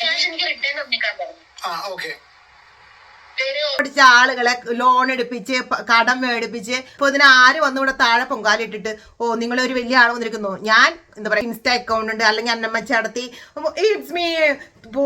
Cash എനിക്ക് return തന്നേക്കാൻ പറഞ്ഞു. ആ ഓക്കെ പേര് പഠിച്ച ആളുകളെ ലോൺ എടുപ്പിച്ച് കടം മേടിപ്പിച്ച് ഇപ്പൊ ഇതിന് ആര് വന്നു ഇവിടെ താഴെ പൊങ്കാലിട്ടിട്ട് ഓ നിങ്ങൾ ഒരു വലിയ ആൾ വന്നിരിക്കുന്നു. ഞാൻ എന്താ പറയാ ഇൻസ്റ്റ അക്കൗണ്ട് ഉണ്ട് അല്ലെങ്കിൽ അന്നമ്മ ചടത്തി ഇറ്റ്സ് മീ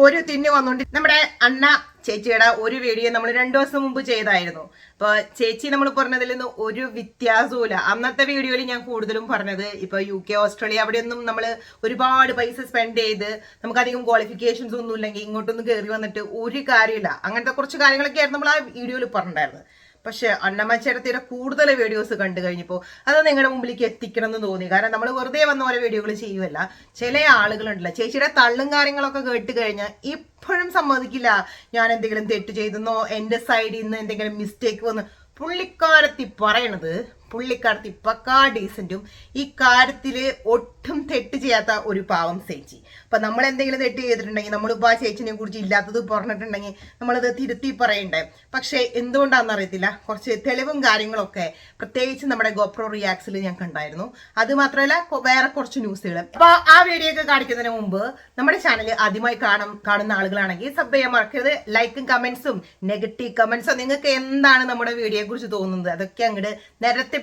ഒരു തിന്നു വന്നോണ്ട് നമ്മുടെ അണ്ണ ചേച്ചിയുടെ ഒരു വീഡിയോ നമ്മൾ രണ്ടു ദിവസം മുമ്പ് ചെയ്തായിരുന്നു. അപ്പോൾ ചേച്ചി നമ്മൾ പറഞ്ഞതിൽ നിന്ന് ഒരു വ്യത്യാസവും അന്നത്തെ വീഡിയോയിൽ ഞാൻ കൂടുതലും പറഞ്ഞത് ഇപ്പൊ യു കെ ഓസ്ട്രേലിയ അവിടെയൊന്നും നമ്മൾ ഒരുപാട് പൈസ സ്പെൻഡ് ചെയ്ത് നമുക്കധികം ക്വാളിഫിക്കേഷൻസ് ഒന്നും ഇല്ലെങ്കിൽ ഇങ്ങോട്ടൊന്നും കയറി വന്നിട്ട് ഒരു കാര്യമില്ല. അങ്ങനത്തെ കുറച്ച് കാര്യങ്ങളൊക്കെ ആയിരുന്നു നമ്മൾ ആ വീഡിയോയിൽ പറഞ്ഞിട്ടുണ്ടായിരുന്നത്. പക്ഷെ അണ്ണമ്മച്ചേരത്തിയുടെ കൂടുതൽ വീഡിയോസ് കണ്ടു കഴിഞ്ഞപ്പോൾ അത് നിങ്ങളുടെ മുമ്പിലേക്ക് എത്തിക്കണം എന്ന് തോന്നി. കാരണം നമ്മൾ വെറുതെ വന്ന ഓരോ വീഡിയോകൾ ചെയ്യുമല്ല ചില ആളുകളുണ്ടല്ലോ. ചേച്ചിയുടെ തള്ളും കാര്യങ്ങളൊക്കെ കേട്ട് കഴിഞ്ഞാൽ ഇപ്പോഴും സമ്മതിക്കില്ല. ഞാൻ എന്തെങ്കിലും തെറ്റ് ചെയ്തെന്നോ എന്റെ സൈഡിൽ നിന്ന് എന്തെങ്കിലും മിസ്റ്റേക്ക് വന്ന് പുള്ളിക്കാരത്തി പറയണത് പുള്ളിക്കാരത്തി പക്കാ ഡീസന്റും ഈ കാര്യത്തിൽ ഒട്ടും തെറ്റ് ചെയ്യാത്ത ഒരു പാവം ചേച്ചി അപ്പം നമ്മൾ എന്തെങ്കിലും തെറ്റ് ചെയ്തിട്ടുണ്ടെങ്കിൽ നമ്മളിപ്പോൾ ആ ചേച്ചിനെ കുറിച്ച് ഇല്ലാത്തത് പറഞ്ഞിട്ടുണ്ടെങ്കിൽ നമ്മളത് തിരുത്തി പറയണ്ടേ? പക്ഷേ എന്തുകൊണ്ടാണെന്ന് അറിയത്തില്ല? കുറച്ച് തെളിവും കാര്യങ്ങളൊക്കെ പ്രത്യേകിച്ച് നമ്മുടെ ഗോപ്രോ റിയാക്സിൽ ഞാൻ കണ്ടായിരുന്നു. അത് മാത്രമല്ല വേറെ കുറച്ച് ന്യൂസുകൾ അപ്പോൾ ആ വീഡിയോ ഒക്കെ കാണിക്കുന്നതിന് മുമ്പ് നമ്മുടെ ചാനൽ ആദ്യമായി കാണും കാണുന്ന ആളുകളാണെങ്കിൽ സബ് ചെയ്യാൻ മറക്കരുത്. ലൈക്കും കമന്റ്സും നെഗറ്റീവ് കമന്റ്സും നിങ്ങൾക്ക് എന്താണ് നമ്മുടെ വീഡിയോയെ കുറിച്ച് തോന്നുന്നത്? അതൊക്കെ അങ്ങോട്ട്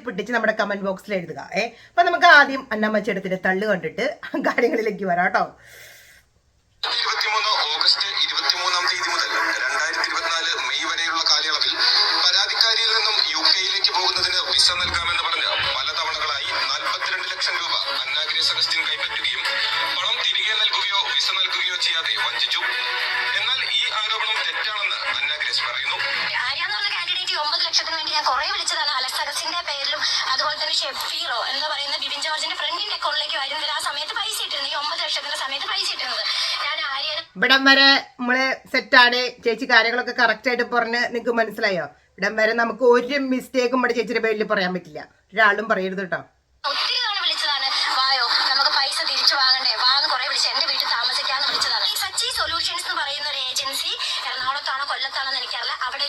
പിടിച്ച് നമ്മുടെ കമന്റ് ബോക്സിൽ എഴുതുക ഏ? അപ്പൊ നമുക്ക് ആദ്യം അന്നമ്മച്ചേടത്തിന്റെ തള്ളു കണ്ടിട്ട് കാര്യങ്ങളിലേക്ക് വരാം കേട്ടോ. ഇരുപത്തിമൂന്ന് ഓഗസ്റ്റ് ഇരുപത്തിമൂന്നാം തീയതി മുതൽ രണ്ടായിരത്തി ഇരുപത്തിനാല് മെയ് വരെയുള്ള കാലയളവിൽ പരാതിക്കാരിയിൽ നിന്നും യു കെയിലേക്ക് പോകുന്നതിന് വിസ നൽകാമെന്ന് പറഞ്ഞ് പല തവണകളായി നാൽപ്പത്തിരണ്ട് ലക്ഷം രൂപ അന്നാഗ്നേസ് അഗസ്റ്റിൻ കൈപ്പറ്റുകയും പണം തിരികെ നൽകുകയോ വിസ നൽകുകയോ ചെയ്യാതെ വഞ്ചിച്ചു. എന്നാൽ ഈ ആരോപണം തെറ്റാണെന്ന് അന്നാഗ്രേസ് പറയുന്നു. ലക്ഷത്തിന് വേണ്ടി ഞാൻ കുറെ വിളിച്ചതാണ് അലക്സ് അഗസിന്റെ പേരിലും അതുപോലെ തന്നെ ഷെഫീറോ എന്ന് പറയുന്ന ബിബിൻ ജോർജിന്റെ ഫ്രണ്ടിന്റെ അക്കൗണ്ടിലേക്ക് വരുന്നത് ആ സമയത്ത് പൈസ ഇട്ടിരുന്നത് ഈ ഒമ്പത് ലക്ഷത്തിന്റെ സമയത്ത് പൈസ ഇട്ടിരുന്നത്. ഞാൻ ആര്യന് ഇവിടം വരെ നമ്മൾ സെറ്റാണ് ചേച്ചി കാര്യങ്ങളൊക്കെ കറക്റ്റ് ആയിട്ട് പറഞ്ഞ് നിങ്ങൾക്ക് മനസ്സിലായോ? ഇവിടം വരെ നമുക്ക് ഒരു മിസ്റ്റേക്കും ഇവിടെ ചേച്ചിയുടെ പേരിൽ പറയാൻ പറ്റില്ല. ഒരാളും പറയരുത് കേട്ടോ ഒത്തിരി തവണ വിളിച്ചതാണ് വായോ നമുക്ക് പൈസ തിരിച്ചു വാങ്ങണ്ടേ വാന്ന് കുറെ വിളിച്ച് എന്റെ വീട്ടിൽ താമസിക്കാന്ന് വിളിച്ചതാണ് ഈ സച്ചി സൊല്യൂഷൻസ് എന്ന് പറയുന്ന ഒരു ഏജൻസി എറണാകുളത്താണോ കൊല്ലത്താണോ എന്ന് എനിക്കറിയില്ല അവിടെ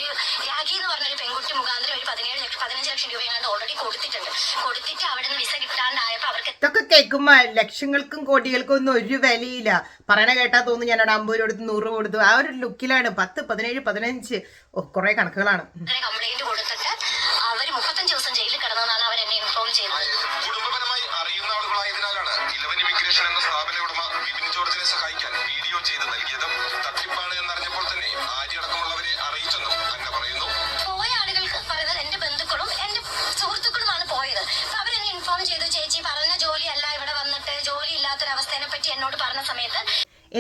രാഖി എന്ന് പറഞ്ഞൊരു പെൺകുട്ടി മുഖാന്തരം ഒരു പതിനേഴ് ലക്ഷം പതിനഞ്ച് ലക്ഷം രൂപയാണ് ഓൾറെഡി കൊടുത്തിട്ടുണ്ട്. കൊടുത്തിട്ട് അവിടെ നിന്ന് വിസ കിട്ടാണ്ടായപ്പോ അവർക്ക് ഇതൊക്കെ കേൾക്കുമ്പോ ലക്ഷങ്ങൾക്കും കോടികൾക്കും ഒന്നും ഒരു വിലയില്ല. പറയണ കേട്ടാ തോന്നുന്നു ഞാൻ അവിടെ അമ്പത് രൂപ കൊടുത്ത് നൂറ് രൂപ കൊടുത്തു. ആ ഒരു ലുക്കിലാണ് പത്ത് പതിനേഴ് പതിനഞ്ച്. ഓ കുറെ കണക്കുകളാണ്. കംപ്ലൈന്റ് കൊടുത്തിട്ട് നൽകിയത് തട്ടിപ്പാണ് എന്നറിഞ്ഞപ്പോൾ തന്നെ ആര്യടക്കമുള്ളവരെ അറിയിച്ചെന്നും അന്ന പറയുന്നു. പോയ ആളുകൾക്ക് പറയുന്നത് എന്റെ ബന്ധുക്കളും എന്റെ സുഹൃത്തുക്കളുമാണ് പോയത്. അപ്പൊ അവരെന്നെ ഇൻഫോം ചെയ്തു ചേച്ചി പറഞ്ഞ ജോലിയല്ല ഇവിടെ വന്നിട്ട് ജോലി ഇല്ലാത്തൊരവസ്ഥയെ പറ്റി എന്നോട് പറഞ്ഞ സമയത്ത്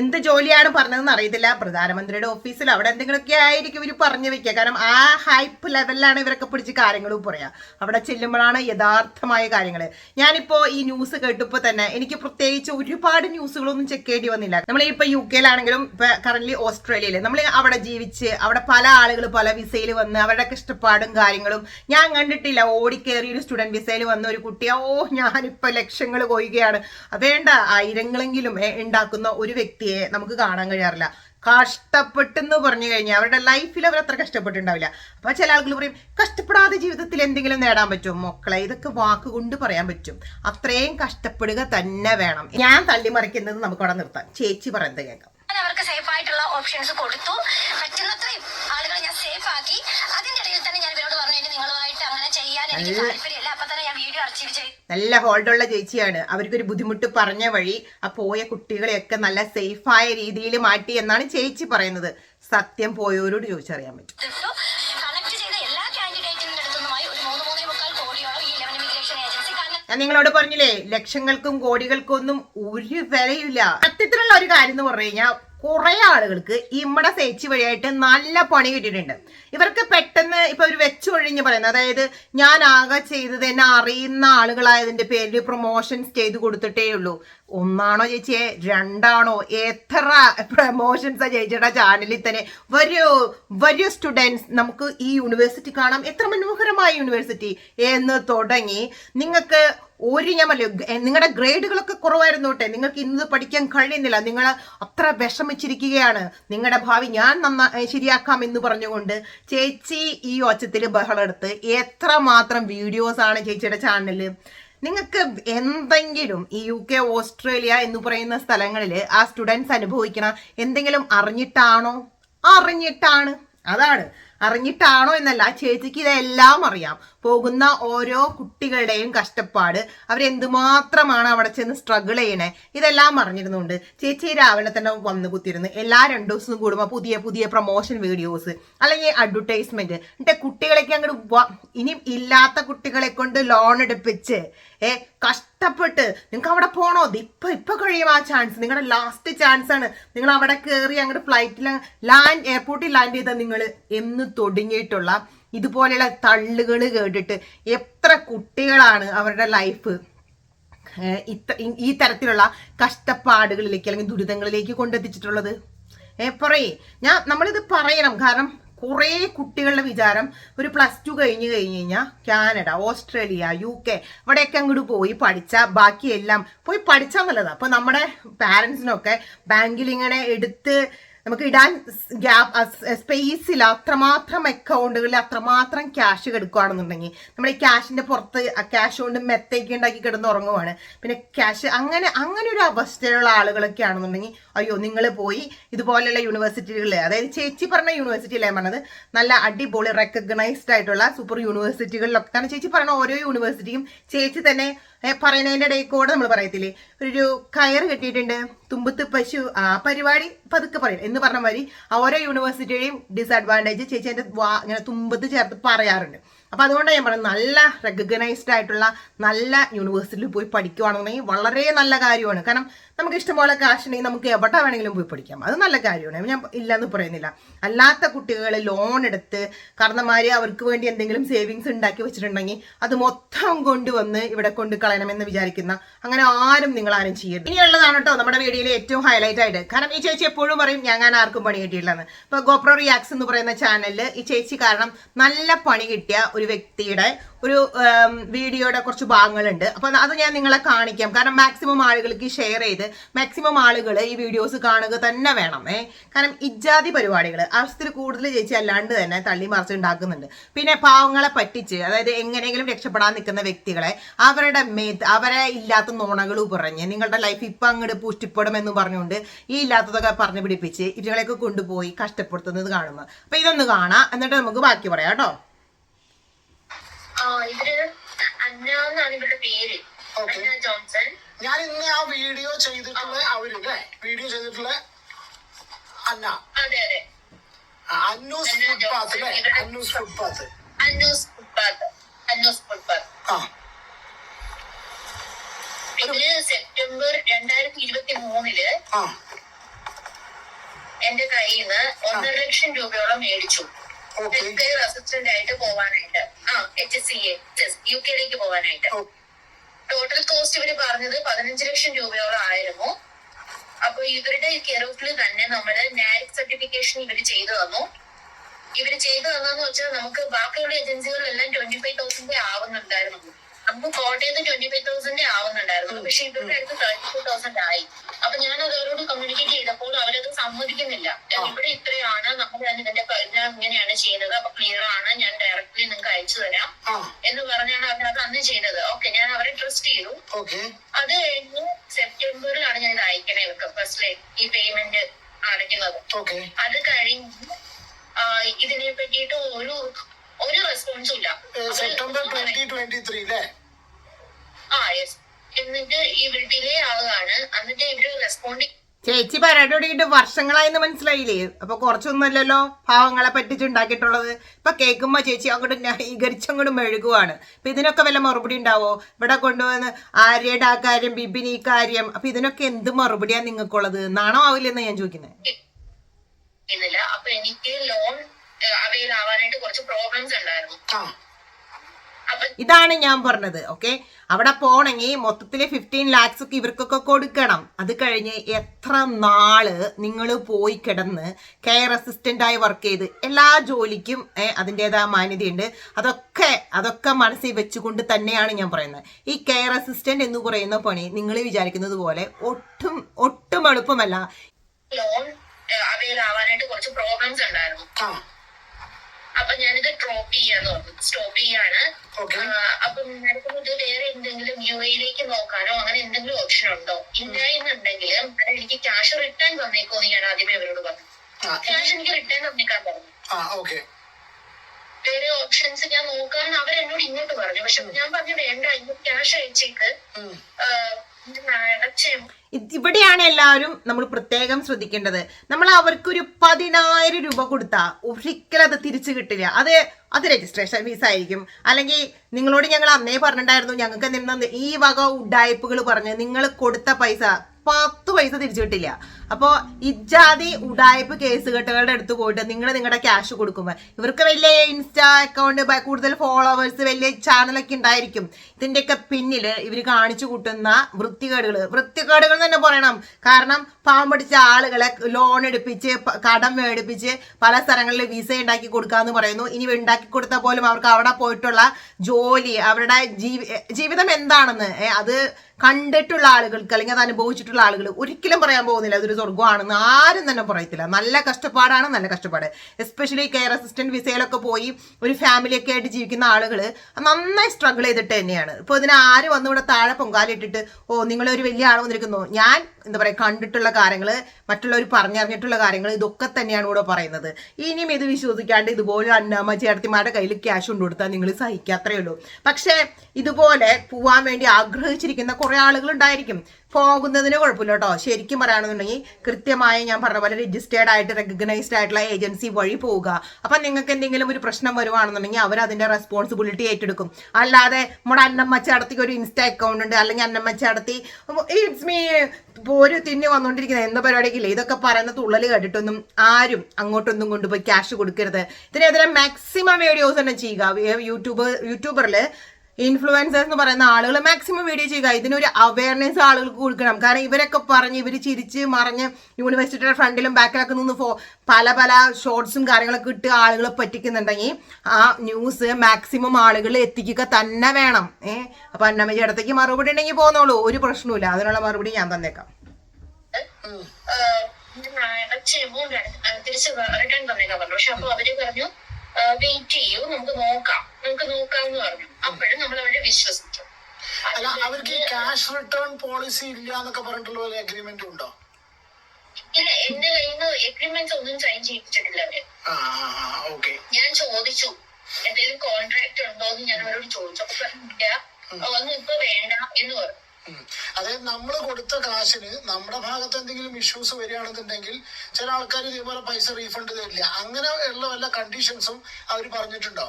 എന്ത് ജോലിയാണ് പറഞ്ഞതെന്ന് അറിയത്തില്ല. പ്രധാനമന്ത്രിയുടെ ഓഫീസിൽ അവിടെ എന്തെങ്കിലുമൊക്കെ ആയിരിക്കും ഇവർ പറഞ്ഞു വെക്കുക. കാരണം ആ ഹൈപ്പ് ലെവലിലാണ് ഇവരൊക്കെ പിടിച്ച് കാര്യങ്ങളും പറയാ. അവിടെ ചെല്ലുമ്പോഴാണ് യഥാർത്ഥമായ കാര്യങ്ങൾ. ഞാനിപ്പോ ഈ ന്യൂസ് കേട്ടപ്പോൾ തന്നെ എനിക്ക് പ്രത്യേകിച്ച് ഒരുപാട് ന്യൂസുകളൊന്നും ചെക്ക് ചെയ്യേണ്ടി വന്നില്ല. നമ്മൾ ഇപ്പൊ യു കെയിലാണെങ്കിലും ഇപ്പൊ കറന്റ് ഓസ്ട്രേലിയയിൽ നമ്മൾ അവിടെ ജീവിച്ച് അവിടെ പല ആളുകൾ പല വിസയിൽ വന്ന് അവരുടെ കഷ്ടപ്പാടും കാര്യങ്ങളും. ഞാൻ കണ്ടിട്ടില്ല ഓടിക്കേറി ഒരു സ്റ്റുഡന്റ് വിസയിൽ വന്ന ഒരു കുട്ടി. ഓ ഞാനിപ്പോ ലക്ഷങ്ങൾ കൊയ്യുകയാണ്. വേണ്ട ആയിരങ്ങളെങ്കിലും ഉണ്ടാക്കുന്ന ഒരു വ്യക്തിയെ നമുക്ക് കാണാൻ കഴിയാറില്ല. കഷ്ടപ്പെട്ടെന്ന് പറഞ്ഞു കഴിഞ്ഞാൽ അവരുടെ ലൈഫിൽ അവർ അത്ര കഷ്ടപ്പെട്ടുണ്ടാവില്ല അപ്പൊ ചില ആളുകൾ പറയും കഷ്ടപ്പെടാതെ ജീവിതത്തിൽ എന്തെങ്കിലും നേടാൻ പറ്റും മക്കളെ ഇതൊക്കെ വാക്കുകൊണ്ട് പറയാൻ പറ്റും. അത്രയും കഷ്ടപ്പെടുക തന്നെ വേണം. ഞാൻ തള്ളിമറിക്കുന്നത് നമുക്ക് അവിടെ നിർത്താം. ചേച്ചി പറയുന്നത് കേൾക്കാം. അവർക്ക് സേഫ് ആയിട്ടുള്ള ഓപ്ഷൻസ് കൊടുത്തു. പറ്റുന്നത്രയും ആക്കി അതിന്റെ ഇടയിൽ തന്നെ ഞാൻ ഇവരോട് പറഞ്ഞു "ഇനി നിങ്ങളുമായിട്ട് അങ്ങനെ ചെയ്യാൻ എനിക്ക് താല്പര്യമില്ല. അപ്പൊ തന്നെ ഞാൻ വീഡിയോ അർച്ചീവ് ചെയ്തു. നല്ല ഹോൾഡുള്ള ചേച്ചിയാണ്. അവർക്കൊരു ബുദ്ധിമുട്ട് പറഞ്ഞ വഴി ആ പോയ കുട്ടികളെയൊക്കെ നല്ല സേഫായ രീതിയിൽ മാറ്റി എന്നാണ് ചേച്ചി പറയുന്നത്. സത്യം പോയവരോട് ചോദിച്ചറിയാൻ പറ്റും. ഞാൻ നിങ്ങളോട് പറഞ്ഞില്ലേ ലക്ഷങ്ങൾക്കും കോടികൾക്കും ഒന്നും ഒരു വിലയില്ല. സത്യത്തിലുള്ള ഒരു കാര്യം എന്ന് പറഞ്ഞു കഴിഞ്ഞാൽ കുറെ ആളുകൾക്ക് ഇമ്മടെ സേച്ചി വഴിയായിട്ട് നല്ല പണി കിട്ടിയിട്ടുണ്ട്. ഇവർക്ക് പെട്ടെന്ന് ഇപ്പൊ ഒരു വെച്ചൊഴിഞ്ഞ് പറയുന്നത് അതായത് ഞാൻ ആകെ ചെയ്തത് എന്നെ അറിയുന്ന ആളുകളായതിന്റെ പേരിൽ പ്രൊമോഷൻസ് ചെയ്ത് കൊടുത്തിട്ടേ ഉള്ളൂ. ഒന്നാണോ ചേച്ചിയെ? രണ്ടാണോ? എത്ര പ്രൊമോഷൻസാ ചേച്ചിയുടെ ചാനലിൽ തന്നെ? വരൂ വരൂ സ്റ്റുഡൻസ് നമുക്ക് ഈ യൂണിവേഴ്സിറ്റി കാണാം. എത്ര മനോഹരമായ യൂണിവേഴ്സിറ്റി എന്ന് തുടങ്ങി. നിങ്ങൾക്ക് ഒരു ഞാൻ നിങ്ങളുടെ ഗ്രേഡുകളൊക്കെ കുറവായിരുന്നു കേട്ടെ നിങ്ങൾക്ക് ഇന്ന് പഠിക്കാൻ കഴിയുന്നില്ല. നിങ്ങൾ അത്ര വിഷമിച്ചിരിക്കുകയാണ്. നിങ്ങളുടെ ഭാവി ഞാൻ നന്നാ ശരിയാക്കാം എന്ന് പറഞ്ഞുകൊണ്ട് ചേച്ചി ഈ ഒച്ചത്തിൽ ബഹളം എടുത്ത് എത്ര മാത്രം വീഡിയോസ് ആണ് ചേച്ചിയുടെ ചാനലിൽ നിങ്ങൾക്ക് എന്തെങ്കിലും ഈ യു കെ ഓസ്ട്രേലിയ എന്ന് പറയുന്ന സ്ഥലങ്ങളിൽ ആ സ്റ്റുഡൻസ് അനുഭവിക്കണ എന്തെങ്കിലും അറിഞ്ഞിട്ടാണോ? അറിഞ്ഞിട്ടാണ്. അതാണ്. അറിഞ്ഞിട്ടാണോ എന്നല്ല ചേച്ചിക്ക് ഇതെല്ലാം അറിയാം. പോകുന്ന ഓരോ കുട്ടികളുടെയും കഷ്ടപ്പാട്. അവരെന്തുമാത്രമാണ് അവിടെ ചെന്ന് സ്ട്രഗിൾ ചെയ്യണേ? ഇതെല്ലാം അറിഞ്ഞിരുന്നുണ്ട് ചേച്ചി രാവിലെ തന്നെ വന്ന് കുത്തിയിരുന്നു. എല്ലാ രണ്ടു ദിവസം കൂടുമ്പോൾ പുതിയ പുതിയ പ്രൊമോഷൻ വീഡിയോസ് അല്ലെങ്കിൽ അഡ്വർടൈസ്മെന്റ് എന്നിട്ട് കുട്ടികളൊക്കെ അങ്ങോട്ട് ഇനി ഇല്ലാത്ത കുട്ടികളെ കൊണ്ട് ലോൺ എടുപ്പിച്ച് ഏ കഷ്ടപ്പെട്ട് നിങ്ങൾക്ക് അവിടെ പോണോ? ഇപ്പൊ ഇപ്പൊ കഴിയും ആ ചാൻസ് നിങ്ങളുടെ ലാസ്റ്റ് ചാൻസ് ആണ്. നിങ്ങൾ അവിടെ കയറി അങ്ങോട്ട് ഫ്ലൈറ്റിൽ ലാൻഡ് എയർപോർട്ടിൽ ലാൻഡ് ചെയ്ത നിങ്ങൾ എന്ന് തുടങ്ങിയിട്ടുള്ള ഇതുപോലെയുള്ള തള്ളുകൾ കേട്ടിട്ട് എത്ര കുട്ടികളാണ് അവരുടെ ലൈഫ് ഈ- തരത്തിലുള്ള കഷ്ടപ്പാടുകളിലേക്ക് അല്ലെങ്കിൽ ദുരിതങ്ങളിലേക്ക് കൊണ്ടെത്തിച്ചിട്ടുള്ളത്? ഏ പറയേ ഞാൻ നമ്മളിത് പറയണം. കാരണം കുറേ കുട്ടികളുടെ വിചാരം ഒരു പ്ലസ് ടു കഴിഞ്ഞ് കഴിഞ്ഞ് കഴിഞ്ഞാൽ കാനഡ ഓസ്ട്രേലിയ യു കെ ഇവിടെയൊക്കെ അങ്ങോട്ട് പോയി പഠിച്ചാൽ ബാക്കിയെല്ലാം പോയി പഠിച്ചാൽ നല്ലതാണ് അപ്പോൾ നമ്മുടെ പാരൻസിനൊക്കെ ബാങ്കിൽ ഇങ്ങനെ എടുത്ത് നമുക്ക് ഇടാൻ ഗ്യാപ്പ് സ്പേസിൽ അത്രമാത്രം അക്കൗണ്ടുകളിൽ അത്രമാത്രം ക്യാഷ് കിടക്കുകയാണെന്നുണ്ടെങ്കിൽ നമ്മൾ ഈ ക്യാഷിന്റെ പുറത്ത് ക്യാഷ് കൊണ്ട് മെത്തേക്ക് ഉണ്ടാക്കി കിടന്ന് ഉറങ്ങുവാണ്. പിന്നെ ക്യാഷ് അങ്ങനെ അങ്ങനെ ഒരു അവസ്ഥയിലുള്ള ആളുകളൊക്കെ ആണെന്നുണ്ടെങ്കിൽ അയ്യോ നിങ്ങൾ പോയി ഇതുപോലെയുള്ള യൂണിവേഴ്സിറ്റികളിൽ അതായത് ചേച്ചി പറഞ്ഞ യൂണിവേഴ്സിറ്റിയിലേ പറഞ്ഞത് നല്ല അടിപൊളി റെക്കഗ്നൈസ്ഡ് ആയിട്ടുള്ള സൂപ്പർ യൂണിവേഴ്സിറ്റികളിലൊക്കെ കാരണം ചേച്ചി പറഞ്ഞ ഓരോ യൂണിവേഴ്സിറ്റിയും ചേച്ചി തന്നെ ഏ, പറയുന്നതിന്റെ ഇടയിൽ കൂടെ നമ്മൾ പറയത്തില്ലേ? ഒരു കയർ കെട്ടിയിട്ടുണ്ട്. തുമ്പത്ത് പശു ആ പരിപാടി പതുക്കെ പറയും. എന്ന് പറഞ്ഞ മാതിരി ഓരോ യൂണിവേഴ്സിറ്റിയുടെയും ഡിസഡ്വാന്റേജ് ചേച്ചി എന്റെ വാ ഇങ്ങനെ തുമ്പത്ത് ചേർത്ത് പറയാറുണ്ട്. അപ്പം അതുകൊണ്ടാണ് ഞാൻ പറയുന്നത് നല്ല റെക്കഗ്നൈസ്ഡ് ആയിട്ടുള്ള നല്ല യൂണിവേഴ്സിറ്റിയിൽ പോയി പഠിക്കുവാണെന്നുണ്ടെങ്കിൽ വളരെ നല്ല കാര്യമാണ്. കാരണം നമുക്ക് ഇഷ്ടംപോലെ കാശ് ഉണ്ടെങ്കിൽ നമുക്ക് എവിടെ വേണമെങ്കിലും പോയി പഠിക്കാം. അത് നല്ല കാര്യമാണ്. ഞാൻ ഇല്ലയെന്ന് പറയുന്നില്ല. അല്ലാത്ത കുട്ടികൾ ലോൺ എടുത്ത് കാരണന്മാര് അവർക്ക് വേണ്ടി എന്തെങ്കിലും സേവിങ്സ് ഉണ്ടാക്കി വെച്ചിട്ടുണ്ടെങ്കിൽ അത് മൊത്തം കൊണ്ടുവന്ന് ഇവിടെ കൊണ്ട് കളയണമെന്ന് വിചാരിക്കുന്ന അങ്ങനെ ആരും നിങ്ങൾ ആരും ചെയ്യരുത്. ഇനിയുള്ളതാണ് കേട്ടോ നമ്മുടെ വീഡിയോയിലെ ഏറ്റവും ഹൈലൈറ്റ് ആയിട്ട്. കാരണം ഈ ചേച്ചി എപ്പോഴും പറയും ഞാൻ ആർക്കും പണി കിട്ടിയിട്ടില്ലെന്ന്. ഇപ്പൊ ഗോപ്രോ റിയാക്സ് എന്ന് പറയുന്ന ചാനലിൽ ഈ ചേച്ചി കാരണം നല്ല പണി കിട്ടിയ ഒരു വ്യക്തിയുടെ ഒരു വീഡിയോയുടെ കുറച്ച് ഭാഗങ്ങളുണ്ട്. അപ്പൊ അത് ഞാൻ നിങ്ങളെ കാണിക്കാം. കാരണം മാക്സിമം ആളുകൾക്ക് ഷെയർ ചെയ്ത് മാക്സിമം ആളുകൾ ഈ വീഡിയോസ് കാണുക തന്നെ വേണം കാരണം ഇജാതി പരിപാടികൾ അർത്ഥത്തിൽ കൂടുതൽ ചേച്ചി അല്ലാണ്ട് തന്നെ തള്ളി മറിച്ച് ഉണ്ടാക്കുന്നുണ്ട്. പിന്നെ പാവങ്ങളെ പറ്റിച്ച് അതായത് എങ്ങനെയെങ്കിലും രക്ഷപ്പെടാൻ നിൽക്കുന്ന വ്യക്തികളെ അവരുടെ മേത്ത് അവരെ ഇല്ലാത്ത നുണകൾ പറഞ്ഞ് നിങ്ങളുടെ ലൈഫ് ഇപ്പം അങ്ങോട്ട് പുഷ്ടിപ്പെടും എന്ന് പറഞ്ഞുകൊണ്ട് ഈ ഇല്ലാത്തതൊക്കെ പറഞ്ഞു പിടിപ്പിച്ച് ഇവരെയൊക്കെ കൊണ്ടുപോയി കഷ്ടപ്പെടുത്തുന്നത് കാണുമ്പോൾ അപ്പൊ ഇതൊന്ന് കാണാം. എന്നിട്ട് നമുക്ക് ബാക്കി പറയാം കേട്ടോ. ഇവർ അന്ന എന്നാണ് ഇവരുടെ പേര്. Okay. Anna Johnson. ഞാൻ ഇന്ന് ആ വീഡിയോ ചെയ്തിട്ടുള്ള അവർ അല്ലേ? വീഡിയോ ചെയ്തിട്ടുള്ള അന്ന. അതെ അതെ. ആ, അന്നൂസ് ഫുട്പാത്ത് അല്ലേ? Annoos footpath. Annoos footpath. Annoos footpath. ആ. സെപ്റ്റംബർ രണ്ടായിരത്തി ഇരുപത്തി മൂന്നിൽ ആ. എന്റെ കയ്യിൽ നിന്ന് ഒന്നര ലക്ഷം രൂപയോളം മേടിച്ചു. അസിസ്റ്റന്റ് ആയിട്ട് പോവാനായിട്ട്. ആ എച്ച് സി എ യു കെയിലേക്ക് പോവാനായിട്ട്. ടോട്ടൽ കോസ്റ്റ് ഇവർ പറഞ്ഞത് പതിനഞ്ച് ലക്ഷം രൂപയോളം ആയിരുന്നു. അപ്പൊ ഇവരുടെ കെയർ ഓഫിൽ തന്നെ നമ്മുടെ നാരിക് സർട്ടിഫിക്കേഷൻ ഇവർ ചെയ്തു തന്നു. ഇവർ ചെയ്തു തന്നെന്ന് വെച്ചാൽ നമുക്ക് ബാക്കിയുള്ള ഏജൻസികളിലെല്ലാം ട്വന്റി ഫൈവ് തൗസൻഡ് ആവുന്നുണ്ടായിരുന്നു. നമുക്ക് കോട്ടയത്ത് ട്വന്റി ഫൈവ് തൗസൻഡ് ആവുന്നുണ്ടായിരുന്നു പക്ഷെ ഇവരുടെ അടുത്ത് തേർട്ടി ടു തൗസൻഡ് ആയി. അപ്പൊ ഞാൻ അത് അവരോട് കമ്മ്യൂണിക്കേറ്റ് ചെയ്തപ്പോൾ അവരത് സമ്മതിക്കുന്നില്ല. ഇവിടെ ഇത്രയാണ് നമ്മൾ ഞാൻ ഇതിന്റെ ഞാൻ ഇങ്ങനെയാണ് ചെയ്യുന്നത്. അപ്പൊ ക്ലിയർ ആണ് ഞാൻ ഡയറക്റ്റ്ലി നിങ്ങൾക്ക് അയച്ചു തരാം. എന്ന് പറഞ്ഞാണ് അവരത് അന്ന് ചെയ്തത്. ഓക്കെ ഞാൻ അവരെ ട്രസ്റ്റ് ചെയ്തു. അത് കഴിഞ്ഞ് സെപ്റ്റംബറിലാണ് ഞാൻ ഇത് അയക്കണേ ഇവർക്ക്. ഫസ്റ്റ് ഈ പേയ്മെന്റ് അടയ്ക്കുന്നത്. അത് കഴിഞ്ഞ് ഇതിനെ പറ്റിയിട്ട് ഒരു ഒരു റെസ്പോൺസും ഇല്ല. സെപ്റ്റംബർ ട്വന്റി ട്വന്റി ത്രീ അല്ലേ ആ യെസ് എന്നിട്ട് ഇവർ ഡിലേ ആവുകയാണ്. എന്നിട്ട് ഇവർ റെസ്പോണ്ട് ചേച്ചി പരാതി തുടങ്ങിയിട്ട് വർഷങ്ങളായെന്ന് മനസ്സിലായില്ലേ? അപ്പൊ കുറച്ചൊന്നുമല്ലല്ലോ പാവങ്ങളെ പറ്റിച്ചുണ്ടാക്കിയിട്ടുള്ളത് ഇപ്പൊ കേൾക്കുമ്പോ ചേച്ചി അങ്ങോട്ട് ന്യായീകരിച്ചങ്ങോട്ട് മെഴുകുവാണ്. അപ്പൊ ഇതിനൊക്കെ വല്ല മറുപടി ഉണ്ടാവോ? ഇവിടെ കൊണ്ടുവന്ന് ആര്യയുടെ ആ കാര്യം ബിബിൻ ഈ കാര്യം അപ്പൊ ഇതിനൊക്കെ എന്ത് മറുപടിയാ നിങ്ങൾക്കുള്ളത്? നാണോ ആവില്ലെന്ന് ഞാൻ ചോദിക്കുന്നത് അപ്പൊ എനിക്ക് ലോൺ അവൈൽ ആവാനായിട്ട് കുറച്ച് പ്രോബ്ലംസ് ഉണ്ടായിരുന്നു. ഇതാണ് ഞാൻ പറഞ്ഞത് ഓക്കെ അവിടെ പോണെങ്കിൽ മൊത്തത്തിൽ ഫിഫ്റ്റീൻ ലാക്സ് ഒക്കെ ഇവർക്കൊക്കെ കൊടുക്കണം. അത് കഴിഞ്ഞ് എത്ര നാൾ നിങ്ങൾ പോയി കിടന്ന് കെയർ അസിസ്റ്റന്റായി വർക്ക് ചെയ്ത് എല്ലാ ജോലിക്കും അതിന്റെതായ മാന്യതയുണ്ട്. അതൊക്കെ അതൊക്കെ മനസ്സിൽ വെച്ചുകൊണ്ട് തന്നെയാണ് ഞാൻ പറയുന്നത്. ഈ കെയർ അസിസ്റ്റന്റ് എന്ന് പറയുന്ന പണി നിങ്ങൾ വിചാരിക്കുന്നത് പോലെ ഒട്ടും ഒട്ടും എളുപ്പമല്ല. ലോൺ അവൈൽ ആവാനായിട്ട് കുറച്ച് പ്രോബ്ലംസ് ഉണ്ടായിരുന്നു. അപ്പൊ ഞാനിത് ഡ്രോപ്പ് ചെയ്യാന്ന് പറഞ്ഞു സ്റ്റോപ്പ് ചെയ്യാണ്. അപ്പൊ മാഡത്തിന് ഇത് വേറെ എന്തെങ്കിലും യു എയിലേക്ക് നോക്കാനോ അങ്ങനെ എന്തെങ്കിലും ഓപ്ഷൻ ഉണ്ടോ? ഇല്ല എന്നുണ്ടെങ്കിൽ അത് എനിക്ക് ക്യാഷ് റിട്ടേൺ തന്നേക്കോന്ന് ഞാൻ ആദ്യമേ അവരോട് പറഞ്ഞു. ക്യാഷ് എനിക്ക് റിട്ടേൺ തന്നേക്കാൻ പറഞ്ഞു. വേറെ ഓപ്ഷൻസ് ഞാൻ നോക്കാമെന്ന് അവരെന്നോട് ഇങ്ങോട്ട് പറഞ്ഞു. പക്ഷെ ഞാൻ പറഞ്ഞു വേണ്ട ഇന്ന് ക്യാഷ് അയച്ചേക്ക്. ഇവിടെയാണ് എല്ലാവരും നമ്മൾ പ്രത്യേകം ശ്രദ്ധിക്കേണ്ടത്. നമ്മൾ അവർക്കൊരു പതിനായിരം രൂപ കൊടുത്താൽ ഒരിക്കലും അത് തിരിച്ചു കിട്ടില്ല. അത് അത് രജിസ്ട്രേഷൻ ഫീസ് ആയിരിക്കും. അല്ലെങ്കിൽ നിങ്ങളോട് ഞങ്ങൾ അന്നേ പറഞ്ഞിട്ടുണ്ടായിരുന്നു ഞങ്ങൾക്ക് എന്തെങ്കിലും ഈ വക ഉഡായ്പകൾ പറഞ്ഞ് നിങ്ങൾ കൊടുത്ത പൈസ പത്ത് പൈസ തിരിച്ചു കിട്ടില്ല. അപ്പോൾ ഇജാതി ഉടായ്പ കേസ് കെട്ടുകളുടെ അടുത്ത് പോയിട്ട് നിങ്ങൾ നിങ്ങളുടെ ക്യാഷ് കൊടുക്കുമ്പോൾ ഇവർക്ക് വലിയ ഇൻസ്റ്റാ അക്കൗണ്ട് കൂടുതൽ ഫോളോവേഴ്സ് വലിയ ചാനലൊക്കെ ഉണ്ടായിരിക്കും ഇതിന്റെയൊക്കെ പിന്നിൽ ഇവർ കാണിച്ചു കൂട്ടുന്ന വൃത്തികേടുകൾ വൃത്തികേടുകൾ തന്നെ പറയണം. കാരണം പാവം പിടിച്ച ആളുകളെ ലോൺ എടുപ്പിച്ച് കടം മേടിപ്പിച്ച് പല സ്ഥലങ്ങളിൽ വിസ ഉണ്ടാക്കി കൊടുക്കാന്ന് പറയുന്നു. ഇനി ഉണ്ടാക്കി കൊടുത്താൽ പോലും അവർക്ക് അവിടെ പോയിട്ടുള്ള ജോലി അവരുടെ ജീവിതം എന്താണെന്ന്? അത് കണ്ടിട്ടുള്ള ആളുകൾക്ക് അല്ലെങ്കിൽ അത് അനുഭവിച്ചിട്ടുള്ള ആളുകൾ ഒരിക്കലും പറയാൻ പോകുന്നില്ല അതൊരു സ്വർഗമാണെന്ന് ആരും തന്നെ പറയത്തില്ല. നല്ല കഷ്ടപ്പാടാണ് നല്ല കഷ്ടപ്പാട്. എസ്പെഷ്യലി കെയർ അസിസ്റ്റന്റ് വിസയിലൊക്കെ പോയി ഒരു ഫാമിലിയൊക്കെ ആയിട്ട് ജീവിക്കുന്ന ആളുകൾ നന്നായി സ്ട്രഗിൾ ചെയ്തിട്ട് തന്നെയാണ്. ഇപ്പോൾ ഇതിന് ആര് വന്ന് ഇവിടെ താഴെ പൊങ്കാലിട്ടിട്ട് ഓ നിങ്ങളൊരു വലിയ ആൾ വന്നിരിക്കുന്നു ഞാൻ എന്താ പറയുക കണ്ടിട്ടുള്ള കാര്യങ്ങൾ മറ്റുള്ളവർ പറഞ്ഞറിഞ്ഞിട്ടുള്ള കാര്യങ്ങൾ ഇതൊക്കെ തന്നെയാണ് ഇവിടെ പറയുന്നത്. ഇനിയും ഇത് വിശ്വസിക്കാണ്ട് ഇതുപോലെ അന്നമ്മ ചേർത്തിമാരുടെ കയ്യിൽ ക്യാഷ് കൊണ്ടു കൊടുത്താൽ നിങ്ങൾ സഹിക്കാത്രേ ഉള്ളൂ. പക്ഷേ ഇതുപോലെ പോവാൻ വേണ്ടി ആഗ്രഹിച്ചിരിക്കുന്ന കുറേ ആളുകൾ ഉണ്ടായിരിക്കും പോകുന്നതിന് കുഴപ്പമില്ല കേട്ടോ. ശരിക്കും പറയുകയാണെന്നുണ്ടെങ്കിൽ കൃത്യമായി ഞാൻ പറഞ്ഞ പോലെ രജിസ്റ്റേർഡ് ആയിട്ട് റെക്കഗ്നൈസ്ഡ് ആയിട്ടുള്ള ഏജൻസി വഴി പോവുക. അപ്പം നിങ്ങൾക്ക് എന്തെങ്കിലും ഒരു പ്രശ്നം വരുവാണെന്നുണ്ടെങ്കിൽ അവർ അതിന്റെ റെസ്പോൺസിബിലിറ്റി ഏറ്റെടുക്കും. അല്ലാതെ നമ്മുടെ അന്നമ്മച്ച അന്നമ്മച്ചടത്തിക്ക് ഒരു ഇൻസ്റ്റ അക്കൗണ്ട് ഉണ്ട്. അല്ലെങ്കിൽ അന്നമ്മച്ച നടത്തി ഇറ്റ്സ് മീ ഒരു തിന്നു വന്നുകൊണ്ടിരിക്കുന്നത് എന്താ പരിപാടിക്കില്ല ഇതൊക്കെ പറയുന്ന തുള്ളൽ കേട്ടിട്ടൊന്നും ആരും അങ്ങോട്ടൊന്നും കൊണ്ടുപോയി ക്യാഷ് കൊടുക്കരുത്. ഇതിനെതിരെ മാക്സിമം വീഡിയോസ് തന്നെ ചെയ്യുക. യൂട്യൂബ് യൂട്യൂബറിൽ ഇൻഫ്ലുവൻസേഴ്സ് എന്ന് പറയുന്ന ആളുകൾ മാക്സിമം വീഡിയോ ചെയ്യുക. ഇതിനൊരു അവയർനെസ് ആളുകൾക്ക് കൊടുക്കണം. കാരണം ഇവരൊക്കെ പറഞ്ഞ് ഇവർ ചിരിച്ച് മറിഞ്ഞ് യൂണിവേഴ്സിറ്റിയുടെ ഫ്രണ്ടിലും ബാക്കിലൊക്കെ നിന്ന് ഫോ പല പല ഷോർട്സും കാര്യങ്ങളൊക്കെ ഇട്ട് ആളുകളെ പറ്റിക്കുന്നുണ്ടെങ്കിൽ ആ ന്യൂസ് മാക്സിമം ആളുകളിൽ എത്തിക്കുക തന്നെ വേണം. ഏഹ് അപ്പൊ അന്നമ്മജി ഇടത്തേക്ക് മറുപടി ഉണ്ടെങ്കിൽ പോന്നോളൂ. ഒരു പ്രശ്നമില്ല അതിനുള്ള മറുപടി ഞാൻ തന്നേക്കാം. തിരിച്ച് റിട്ടേൺ പറഞ്ഞേക്കാൻ പറഞ്ഞു. പക്ഷെ അപ്പൊ അവർ പറഞ്ഞു വെയിറ്റ് ചെയ്യൂ നമുക്ക് നോക്കാം. നമുക്ക് നോക്കാം എന്ന് പറഞ്ഞു. അപ്പോഴും നമ്മൾ അവരെ വിശ്വസിച്ചു. അല്ല അവർക്ക് ക്യാഷ് റിട്ടേൺ പോളിസി ഇല്ല എന്നൊക്കെ പറഞ്ഞിട്ടുള്ള അഗ്രിമെന്റ് ഉണ്ടോ? ഇല്ല എന്റെ കയ്യിൽ നിന്ന് എഗ്രിമെന്റ് ഒന്നും സൈൻ ചെയ്യിപ്പിച്ചിട്ടില്ല അവർ. ഞാൻ ചോദിച്ചു എന്തെങ്കിലും കോൺട്രാക്ട് ഉണ്ടോ? എന്ന് ഞാൻ അവരോട് ചോദിച്ചു. അപ്പൊ പറഞ്ഞില്ല ഒന്നും ഇപ്പൊ വേണ്ട എന്ന് പറഞ്ഞു. അതായത് നമ്മൾ കൊടുത്ത കാശിന് നമ്മുടെ ഭാഗത്ത് എന്തെങ്കിലും ഇഷ്യൂസ് വരികയാണെന്നുണ്ടെങ്കിൽ ചില ആൾക്കാർ ഇതേപോലെ പൈസ റീഫണ്ട് തരില്ല. അങ്ങനെ ഉള്ള വല്ല കണ്ടീഷൻസും അവർ പറഞ്ഞിട്ടുണ്ടോ?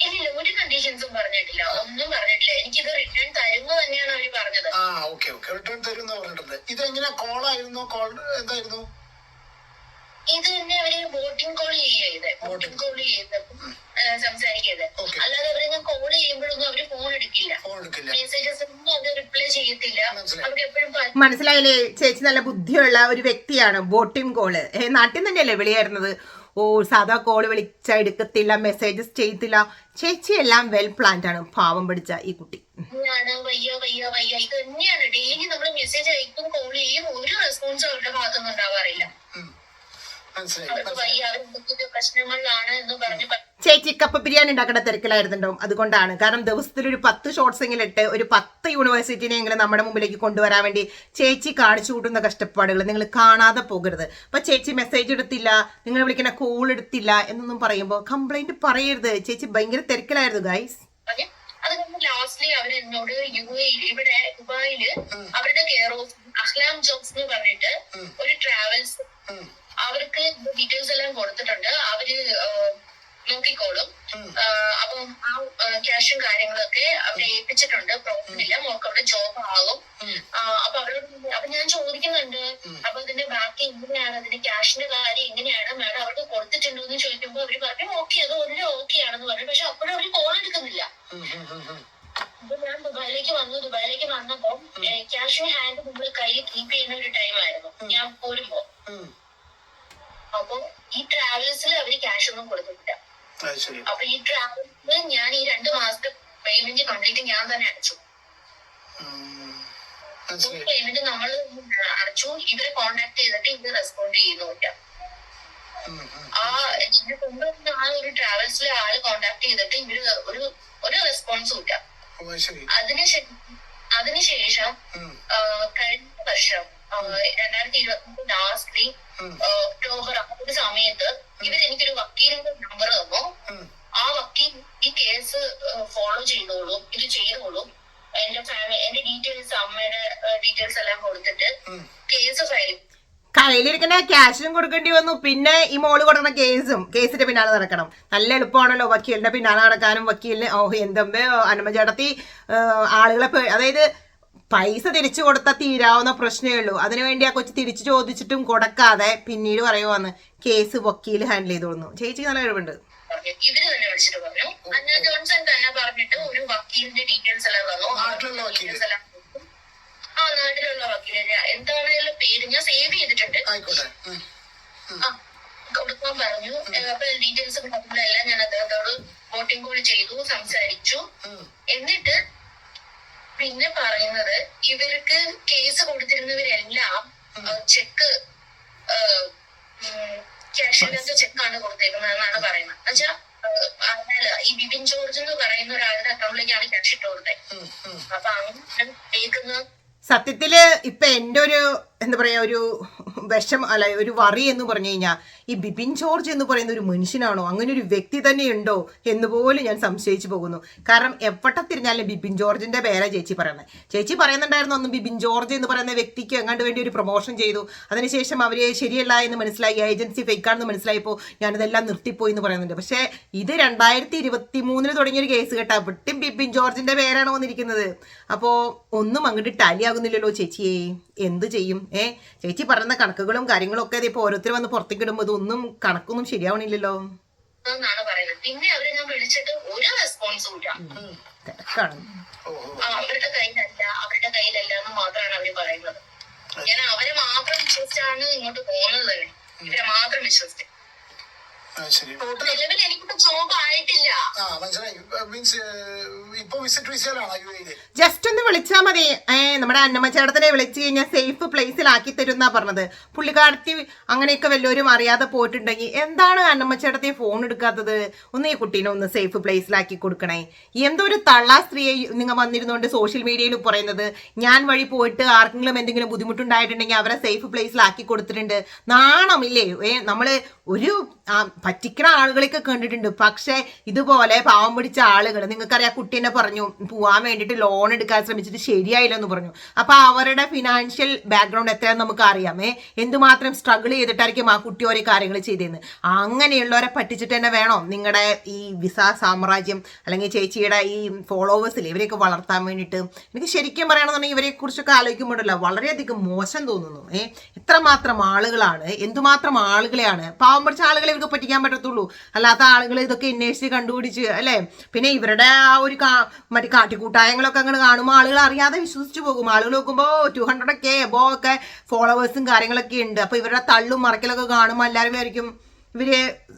ഇല്ല ഒരു കണ്ടീഷൻസും പറഞ്ഞിട്ടില്ല. ഒന്നും പറഞ്ഞിട്ടില്ല. എനിക്കിത് റിട്ടേൺ തരുന്നു തന്നെയാണ് അവർ പറഞ്ഞത്. ആ ഓക്കെ ഓക്കെ. റിട്ടേൺ തരും പറഞ്ഞിട്ടുണ്ട് ഇതെങ്ങനെ കോൾ ആയിരുന്നു? കോൾ എന്തായിരുന്നു? ഇത് തന്നെ അവർ വോട്ടിംഗ് കോൾ ചെയ്യത് വോട്ടിംഗ് കോൾ ചെയ്ത് സംസാരിക്കരുത്. അല്ലാതെ അവരെ ഞാൻ കോൾ ചെയ്യുമ്പോഴൊന്നും അവർ ഫോൺ എടുക്കില്ല. ഫോൺ എടുക്കില്ല. മെസ്സേജസ് ഒന്നും അവർ റിപ്ലൈ ചെയ്യത്തില്ല. അവർക്ക് എപ്പോഴും മനസ്സിലായില്ലേ? ചേച്ചി നല്ല ബുദ്ധിയുള്ള ഒരു വ്യക്തിയാണ് ബോട്ടിംഗ് കോൾ നാട്ടിൽ തന്നെയല്ലേ വിളിയായിരുന്നത്? ഓ സാധാ കോൾ വിളിച്ച എടുക്കത്തില്ല മെസ്സേജസ് ചെയ്യത്തില്ല. ചേച്ചി എല്ലാം വെൽ പ്ലാൻഡ് ആണ്. പാവം പിടിച്ച ഈ കുട്ടി. വയ്യ വയ്യ വയ്യ. ഇത് തന്നെയാണ്. ഡെയിലി നമ്മൾ മെസ്സേജ് അയക്കും കോൾ ചെയ്യും. ഒരു റെസ്പോൺസ് അവരുടെ ഭാഗത്തുനിന്ന് ഉണ്ടാവാറില്ല. ചേച്ചി കപ്പ ബിരിയാണി ഉണ്ടാക്കേണ്ട തിരക്കിലായിരുന്നുണ്ടാവും. അതുകൊണ്ടാണ്. കാരണം ദിവസത്തിൽ ഒരു പത്ത് ഷോർട്സ് എങ്കിലും ഇട്ട് ഒരു പത്ത് യൂണിവേഴ്സിറ്റിനെങ്കിലും നമ്മുടെ മുമ്പിലേക്ക് കൊണ്ടുവരാൻ വേണ്ടി ചേച്ചി കാണിച്ചു കൂട്ടുന്ന കഷ്ടപ്പാടുകൾ നിങ്ങൾ കാണാതെ പോകരുത്. അപ്പൊ ചേച്ചി മെസ്സേജ് എടുത്തില്ല നിങ്ങൾ വിളിക്കുന്ന കോൾ എടുത്തില്ല എന്നൊന്നും പറയുമ്പോൾ കംപ്ലൈന്റ് പറയരുത്. ചേച്ചി ഭയങ്കര തിരക്കിലായിരുന്നു ഗൈസ് പറഞ്ഞ് അത് കഴിഞ്ഞ് ലാസ്റ്റ്ലി അവർ എന്നോട് യു എ ഇവിടെ ദുബായിൽ അവരുടെ കെയർ ഓഫ് അഹ്ലാം ജോബ്സ് എന്ന് പറഞ്ഞിട്ട് ഒരു ട്രാവൽസ്. അവർക്ക് ഡീറ്റെയിൽസ് എല്ലാം കൊടുത്തിട്ടുണ്ട്. അവർ നോക്കിക്കോളും. അപ്പം ആ ക്യാഷും കാര്യങ്ങളൊക്കെ അവരെ ഏൽപ്പിച്ചിട്ടുണ്ട്. പ്രോബ്ലം ഇല്ല. മോൾക്ക് അവിടെ ജോബ് ആകും അപ്പൊ അവരോട് അപ്പൊ ഞാൻ ചോദിക്കുന്നുണ്ട്. അപ്പൊ ഇതിന്റെ ബാക്കി എങ്ങനെയാണ്? അതിന്റെ ക്യാഷിന്റെ കാര്യം എങ്ങനെയാണ്? മാഡം അവർക്ക് കൊടുത്തിട്ടുണ്ടോ എന്ന് ചോദിക്കുമ്പോൾ അവർ പറഞ്ഞു ഓക്കെ അത് എല്ലാം ഓക്കെ ആണെന്ന് പറഞ്ഞു. പക്ഷെ അപ്പോഴും അവർ കോൾ എടുക്കുന്നില്ല. ഞാൻ ദുബായിലേക്ക് വന്നു. ദുബായിലേക്ക് വന്നപ്പോ ക്യാഷ് ഹാൻഡ് നമ്മൾ കയ്യിൽ കീപ്പ് ചെയ്യുന്ന ഒരു ടൈം ആയിരുന്നു. ഞാൻ പോരുമ്പോ. അപ്പൊ ഈ ട്രാവൽസിൽ അവർ ക്യാഷ് ഒന്നും കൊടുത്തിട്ടില്ല. അപ്പൊ ഈ ട്രാവൽസിൽ ഞാൻ ഈ രണ്ട് മാസത്തെ പേയ്മെന്റ് കംപ്ലീറ്റ് ഞാൻ തന്നെ അടച്ചു. പേയ്മെന്റ് നമ്മൾ അടച്ചു. ഇവരെ കോണ്ടാക്ട് ചെയ്തിട്ട് ഇവർ റെസ്പോണ്ട് ഉം. ആ എന്നെ കൊണ്ടുവന്ന ആ ഒരു ട്രാവൽസിലെ ആൾ കോണ്ടാക്ട് ചെയ്തിട്ട് ഇവർ ഒരു ഒരു റെസ്പോൺസും ഇല്ല. അതിനുശേഷം അതിനുശേഷം കഴിഞ്ഞ വർഷം രണ്ടായിരത്തി ഇരുപത്തി ലാസ്റ്റിൽ ഒക്ടോബർ ആ ഒരു സമയത്ത് ഇവർ എനിക്കൊരു വക്കീലിന്റെ നമ്പർ തന്നു. ആ വക്കീൽ ഈ കേസ് ഫോളോ ചെയ്തോളൂ ഇത് ചെയ്തോളൂ. എന്റെ ഫാമിലി എന്റെ ഡീറ്റെയിൽസ് അമ്മയുടെ ഡീറ്റെയിൽസ് എല്ലാം കൊടുത്തിട്ട് കേസ് ഫയൽ കയ്യിലിരിക്കുന്ന ക്യാഷും കൊടുക്കേണ്ടി വന്നു. പിന്നെ ഈ മോൾ കൊടുക്കുന്ന കേസും കേസിന്റെ പിന്നാലെ നടക്കണം. നല്ല എളുപ്പമാണല്ലോ വക്കീലിന്റെ പിന്നാലെ നടക്കാനും. വക്കീലിന് ഓ എന്തമ്മേ അനുമതി ചേട്ടത്തി ആളുകളെ അതായത് പൈസ തിരിച്ചു കൊടുത്താൽ തീരാവുന്ന പ്രശ്നമേ ഉള്ളൂ. അതിനുവേണ്ടി ആ കൊച്ചു തിരിച്ചു ചോദിച്ചിട്ടും കൊടുക്കാതെ പിന്നീട് പറയുവാന്ന് കേസ് വക്കീൽ ഹാൻഡിൽ ചെയ്തോളുന്നു. ചേച്ചി നല്ല കഴിവുണ്ട്. പറഞ്ഞു ഇവർ തന്നെ വിളിച്ചിട്ട് പറഞ്ഞു. അന്ന ജോൺസൺ തന്നെ പറഞ്ഞിട്ട് ഒരു വക്കീലിന്റെ ഡീറ്റെയിൽസ് എല്ലാം തന്നു. ആ നാട്ടിലുള്ള എല്ലാം ആ നാട്ടിലുള്ള വക്കീൽ. ഞാൻ- എന്താണെന്നുള്ള പേര് ഞാൻ സേവ് ചെയ്തിട്ടുണ്ട്. ആ കൊടുക്കാൻ പറഞ്ഞു. അപ്പൊ ഡീറ്റെയിൽസ് എല്ലാം ഞാൻ അദ്ദേഹത്തോട് വോട്ടിംഗ് കോൾ ചെയ്തു സംസാരിച്ചു. എന്നിട്ട് പിന്നെ പറയുന്നത് ഇവർക്ക് കേസ് കൊടുത്തിരുന്നവരെല്ലാം ചെക്ക് ക്യാഷിനകത്ത് ചെക്കാണ് കൊടുത്തേക്കുന്നത് എന്നാണ് പറയുന്നത്. അതിനാൽ ഈ ബിബിൻ ജോർജ് എന്ന് പറയുന്ന ഒരാളുടെ അക്കൗണ്ടിലേക്കാണ് ക്യാഷ് ഇട്ട് കൊടുത്തത്. അപ്പൊ അങ്ങനെ കേൾക്കുന്നത് സത്യത്തിൽ ഇപ്പൊ എന്റെ ഒരു എന്താ പറയുക ഒരു വിഷം അല്ല ഒരു വറി എന്ന് പറഞ്ഞു കഴിഞ്ഞാൽ ഈ ബിപിൻ ജോർജ് എന്ന് പറയുന്ന ഒരു മനുഷ്യനാണോ? അങ്ങനെ ഒരു വ്യക്തി തന്നെ ഉണ്ടോ എന്ന് പോലും ഞാൻ സംശയിച്ചു പോകുന്നു. കാരണം എവിടെ തിരിഞ്ഞാലും ബിപിൻ ജോർജിന്റെ പേരാ ചേച്ചി പറയുന്നത്. ചേച്ചി പറയുന്നുണ്ടായിരുന്നു അന്ന് ബിപിൻ ജോർജ് എന്ന് പറയുന്ന വ്യക്തിക്ക് എങ്ങാണ്ട് വേണ്ടി ഒരു പ്രൊമോഷൻ ചെയ്തു. അതിനുശേഷം അവർ ശരിയല്ല എന്ന് മനസ്സിലായി. ഏജൻസി ഫേക്കാണെന്ന് മനസ്സിലായപ്പോൾ ഞാനിതെല്ലാം നിർത്തിപ്പോയി എന്ന് പറയുന്നുണ്ട്. പക്ഷേ ഇത് രണ്ടായിരത്തി ഇരുപത്തി മൂന്നിന് തുടങ്ങിയ ഒരു കേസ് കേട്ടാ വിട്ടും ബിപിൻ ജോർജിന്റെ പേരാണോ വന്നിരിക്കുന്നത്. അപ്പോൾ ഒന്നും അങ്ങോട്ട് ടാലി ആകുന്നില്ലല്ലോ ചേച്ചിയെ. എന്ത് ചെയ്യും? ഏ ചേച്ചി പറയുന്ന കണക്കുകളും കാര്യങ്ങളും ഒക്കെ ഇപ്പോൾ ഓരോരുത്തർ വന്ന് പുറത്തേക്ക് ഇടുമ്പോൾ ഇതൊന്നും കണക്കൊന്നും ശരിയാവണില്ലല്ലോ. എന്നാണ് പറയുന്നത്. പിന്നെ അവരെ ഞാൻ വിളിച്ചിട്ട് ഒരു റെസ്പോൺസും ഇല്ല. തിരക്കാണ്. ഓ, ഓ. ആ, അവരുടെ കയ്യിലല്ല അവരുടെ കയ്യിലല്ല എന്ന് മാത്രമാണ് അവർ പറയുന്നത്. ഞാൻ അവരെ മാത്രം വിശ്വസിച്ചാണ് ഇങ്ങോട്ട് പോകുന്നത്. തന്നെ ഇവരെ മാത്രം വിശ്വസിച്ച്. ശരി. ടോട്ടൽ നിലവിൽ എനിക്കിപ്പോ ജോബ് ആയിട്ടില്ല. ആ മനസ്സിലായി. മീൻസ് ഇപ്പൊ വിസിറ്റ് വിസയിലാണോ യു എയിൽ ജസ്റ്റ് ഒന്ന് വിളിച്ചാൽ മതി. ഏ നമ്മുടെ അന്നമ്മ ചേട്ടത്തിനെ വിളിച്ചു കഴിഞ്ഞാൽ സേഫ് പ്ലേസിൽ പ്ലേസിലാക്കി തരുന്നാ പറഞ്ഞത്. പുള്ളിക്കാരത്തി അങ്ങനെയൊക്കെ വല്ലവരും അറിയാതെ പോയിട്ടുണ്ടെങ്കിൽ എന്താണ് അന്നമ്മ ചേട്ടത്തി ഫോൺ എടുക്കാത്തത്? ഒന്ന് ഈ കുട്ടീനെ ഒന്ന് സേഫ് പ്ലേസിലാക്കി കൊടുക്കണേ. എന്തോ ഒരു തള്ള സ്ത്രീയെ നിങ്ങൾ വന്നിരുന്നുകൊണ്ട് സോഷ്യൽ മീഡിയയിൽ പറയുന്നത്. ഞാൻ വഴി പോയിട്ട് ആർക്കെങ്കിലും എന്തെങ്കിലും ബുദ്ധിമുട്ടുണ്ടായിട്ടുണ്ടെങ്കിൽ അവരെ സേഫ് പ്ലേസിലാക്കി കൊടുത്തിട്ടുണ്ട്. നാണമില്ലേ? ഏ നമ്മൾ ഒരു പറ്റിക്കണ ആളുകളൊക്കെ കണ്ടിട്ടുണ്ട്. പക്ഷേ ഇതുപോലെ പാവം പിടിച്ച ആളുകൾ നിങ്ങൾക്കറിയാം കുട്ടി എന്നെ പറഞ്ഞു പോവാൻ വേണ്ടിയിട്ട് ലോൺ എടുക്കാൻ ശ്രമിച്ചിട്ട് ശരിയായില്ല എന്ന് പറഞ്ഞു. അപ്പൊ അവരുടെ ഫിനാൻഷ്യൽ ബാക്ക്ഗ്രൗണ്ട് എത്രയാന്ന് നമുക്ക് അറിയാമേ എന്തുമാത്രം സ്ട്രഗിൾ ചെയ്തിട്ടായിരിക്കും ആ കുട്ടി ഓരോ കാര്യങ്ങൾ ചെയ്തതെന്ന് അങ്ങനെയുള്ളവരെ പറ്റിച്ചിട്ട് തന്നെ വേണം? നിങ്ങളുടെ ഈ വിസ സാമ്രാജ്യം അല്ലെങ്കിൽ ചേച്ചിയുടെ ഈ ഫോളോവേഴ്സിൽ ഇവരെയൊക്കെ വളർത്താൻ വേണ്ടിയിട്ട് എനിക്ക് ശരിക്കും പറയണമെന്നുണ്ടെങ്കിൽ ഇവരെ കുറിച്ചൊക്കെ ആലോചിക്കുമ്പോഴല്ല വളരെയധികം മോശം തോന്നുന്നു. ഏഹ് ഇത്രമാത്രം ആളുകളാണ് എന്തുമാത്രം ആളുകളെയാണ് പാവം പിടിച്ച ആളുകളെ ഇവർക്ക് പറ്റിക്കാൻ പറ്റത്തുള്ളൂ. അല്ലാത്ത ആളുകൾ ഇതൊക്കെ അന്വേഷിച്ച് കണ്ടുപിടിച്ച് അല്ലേ? പിന്നെ ഇവരുടെ ആ ഒരു കാ മറ്റേ കാട്ടിക്കൂട്ടായങ്ങളൊക്കെ അങ്ങനെ കാണുമ്പോൾ ആളുകൾ അറിയാതെ വിശ്വസിച്ച് പോകും. ആളുകൾ നോക്കുമ്പോൾ ടു ഹൺഡ്രഡ് ഒക്കെ എബോ ഒക്കെ ഫോളോവേഴ്സും കാര്യങ്ങളൊക്കെ ഉണ്ട്. അപ്പോൾ ഇവരുടെ തള്ളും മറക്കലൊക്കെ കാണുമ്പോൾ എല്ലാവരും വിചാരിക്കും ഇവർ